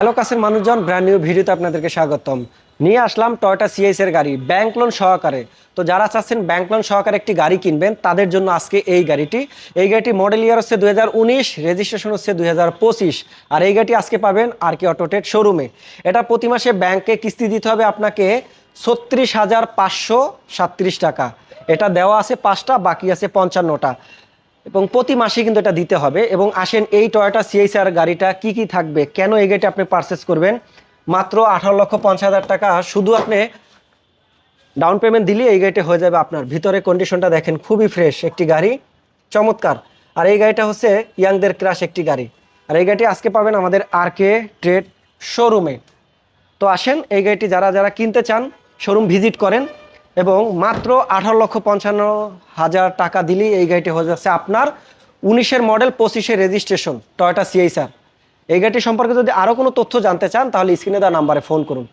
Hello কাছের মানুষজন brand new ভিডিওতে আপনাদেরকে স্বাগতম। নিয়ে আসলাম টয়োটা সিএস এর গাড়ি ব্যাংক লোন সহকারে। তো যারা চাচ্ছেন ব্যাংক লোন সহকারে একটি গাড়ি কিনবেন, তাদের জন্য আজকে এই গাড়িটি। এই গাড়িটি মডেল ইয়ার হচ্ছে দুই হাজার উনিশ রেজিস্ট্রেশন হচ্ছে দুই হাজার পঁচিশ। আর এই গাড়িটি আজকে পাবেন আর কি অটোটেড শোরুমে এটা প্রতি মাসে ব্যাংকে কিস্তি দিতে হবে আপনাকে ছত্রিশ হাজার পাঁচশো টাকা। এটা দেওয়া আছে পাঁচটা, বাকি আছে পঞ্চান্নটা। এবং প্রতি মাসে কিন্তু এটা দিতে হবে। এবং আসেন এই টয়োটা সিএসআর গাড়িটা কি কি থাকবে, কেন এই গাড়িটা আপনি পারচেস করবেন? মাত্র আঠারো লক্ষ পঞ্চাশ হাজার টাকা। শুধু আপনি ডাউন পেমেন্ট দিলে এই গাড়িটা হয়ে যাবে আপনার। ভিতরে কন্ডিশনটা দেখেন, খুবই ফ্রেশ একটি গাড়ি। চমৎকার। আর এই গাড়িটা হচ্ছে ইয়াংদের ক্রাশ একটি গাড়ি। আর এই গাড়িটি আজকে পাবেন আমাদের আর কে ট্রেড শোরুমে তো আসেন, এই গাড়িটি যারা যারা কিনতে চান শোরুম ভিজিট করেন। এবং মাত্র আঠারো লক্ষ পঞ্চান্ন হাজার টাকা দিলেই এই গাড়িটি হয়ে যাচ্ছে আপনার উনিশের মডেল, পঁচিশে রেজিস্ট্রেশন টয়োটা সিআইসার এই গাড়িটি সম্পর্কে যদি আরও কোনো তথ্য জানতে চান, তাহলে স্ক্রিনে দেওয়া নাম্বারে ফোন করুন।